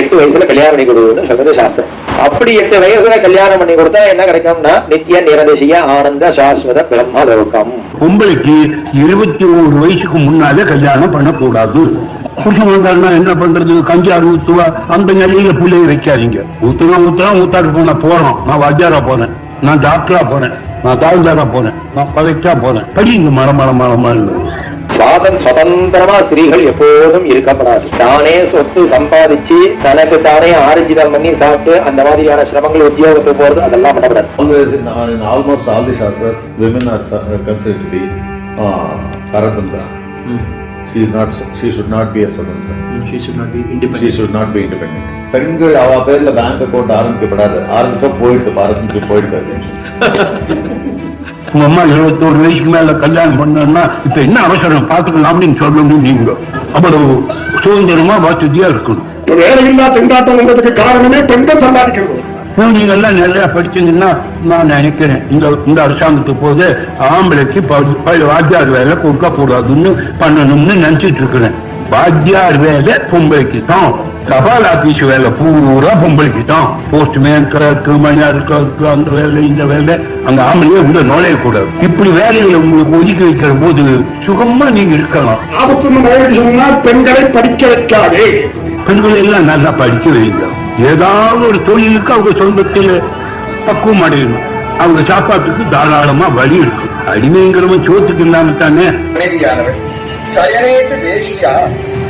எட்டு வயசுல கல்யாணம் பண்ணி கொடுக்குன்னு சொல்றது சாஸ்திரம். அப்படி எட்டு வயசுல கல்யாணம் பண்ணி கொடுத்தா என்ன கிடைக்கும்னா நித்திய நிரதிசிய ஆனந்த சாஸ்வத பிரம்ம லோகம். உங்களுக்கு இருபத்தி ஒரு வயசுக்கு முன்னாலே கல்யாணம் பண்ணக்கூடாது. புருஷன் வந்தாருன்னா என்ன பண்றது? கஞ்சாறு ஊத்துவா அந்த நிலையில பிள்ளைய வைக்காதீங்க. ஊத்துனா ஊத்துனா ஊத்தாடு போன போறோம். நான் வாத்தியாரா போனேன். நான் டாக்டரா போனேன். நான் தாழ்ந்தாரா போனேன். நான் கலெக்டரா போனேன். படிங்க மரம் மரம் மரம் மரம் சுவாதன் சுதந்திரமா ஸ்திரீகள் எப்போதும் இருக்கப்படாது தானே சொத்து சம்பாதிச்சு தனக்கு தானே ஆர்ஜிதம் பண்ணி சாப்பிட்டு அந்த மாதிரியான சிரமங்கள் உத்தியோகத்துக்கு போறது அதெல்லாம் பண்ணக்கூடாது Always in, in almost all the shastras, women are su- considered to be uh, paratantra. She is not. She should not be a swatantra. She should not be She independent. should not be independent. பெண்கள் அவ பேர்ல bank account ஆரம்பிக்கப்படாது ஆரம்பிச்சா போயிடுது பாரதத்துக்கு போயிடுது உங்க அம்மா இருபத்தோரு வயசுக்கு மேல கல்யாணம் பண்ணா இப்ப என்ன அவசரம்? பாத்துக்கலாம் அப்படின்னு சொல்லணும் நீங்க. அவ்வளவு சுதந்திரமா வசதியா இருக்கணும். வேலையில்லா திண்டாட்டம் வந்ததுக்கு காரணமே பெண்கள் சம்பாதிக்கிறது. இன்னும் நீங்க எல்லாம் நிறைய படிச்சீங்கன்னா நான் நினைக்கிறேன் இந்த இந்த அரசாங்கத்துக்கு போது ஆம்பளைக்கு வாத்தியார் வேலை கொடுக்க கூடாதுன்னு பண்ணணும்னு நினைச்சிட்டு இருக்கிறேன். வாத்தியார் வேலை பொம்பளைக்கு தான் தபால் ஆபீஸ் வேலை பூரா பொம்பளைக்கு தான் போஸ்ட்மேன் கிளர்க்கு மணியார் கிளர்க்கு அந்த வேலை இந்த வேலை. அந்த ஆம்பளையே உள்ள நுழையக்கூடாது இப்படி வேலைகளை உங்களுக்கு ஒதுக்கி வைக்கிற போது சுகமா நீங்க இருக்கலாம். ஆபத்து சொன்னால் பெண்களை படிக்க வைக்காதே. பெண்கள் எல்லாம் நல்லா படிக்க வைங்க ஏதாவது ஒரு தொழிலுக்கு அவங்க சொந்தத்தில் பக்குவம் அடையணும். அவங்க சாப்பாட்டுக்கு தாராளமா வழி இருக்கு அடிமைங்கிறவன் சோத்துக்கு இல்லாம தானே? சயனேத்து தேசியா.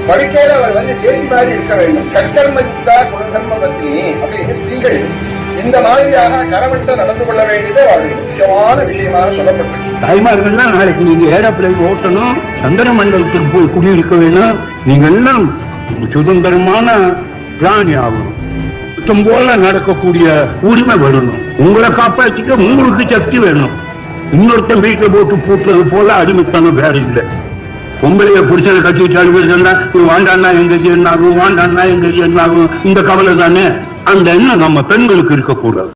படுக்கையில அவர் வந்து தேசி மாதிரி இருக்க வேண்டும். கற்கர்மயுக்தா குணதர்ம பத்னி அப்படின்னு ஸ்திரீகள் இந்த மாதிரியாக கணவன்கிட்ட நடந்து கொள்ள வேண்டியது அவளுடைய முக்கியமான விஷயமாக சொல்லப்பட்டது தாய்மார்கள்லாம் நாளைக்கு நீங்க ஏரோப்ளேன் ஓட்டணும் சந்திர மண்டலத்துக்கு போய் குடியிருக்க வேணும். நீங்க எல்லாம் சுதந்திரமான பிராணி ஆகணும். சுத்தம் போல நடக்கக்கூடிய உரிமை வரணும் உங்களை காப்பாற்றிக்க உங்களுக்கு சக்தி வேணும். இன்னொருத்தன் வீட்டில் போட்டு பூட்டுறது போல அடிமைத்தனம் வேற இல்லை. பொம்பளைய புருஷனை கட்டி தழுவிடுறா இது வாண்டான்னா எங்க என்ன ஆகும் வாண்டான்னா எங்க என்ன ஆகும் இந்த கவலை தானே அந்த எண்ணம் நம்ம பெண்களுக்கு இருக்கக்கூடாது.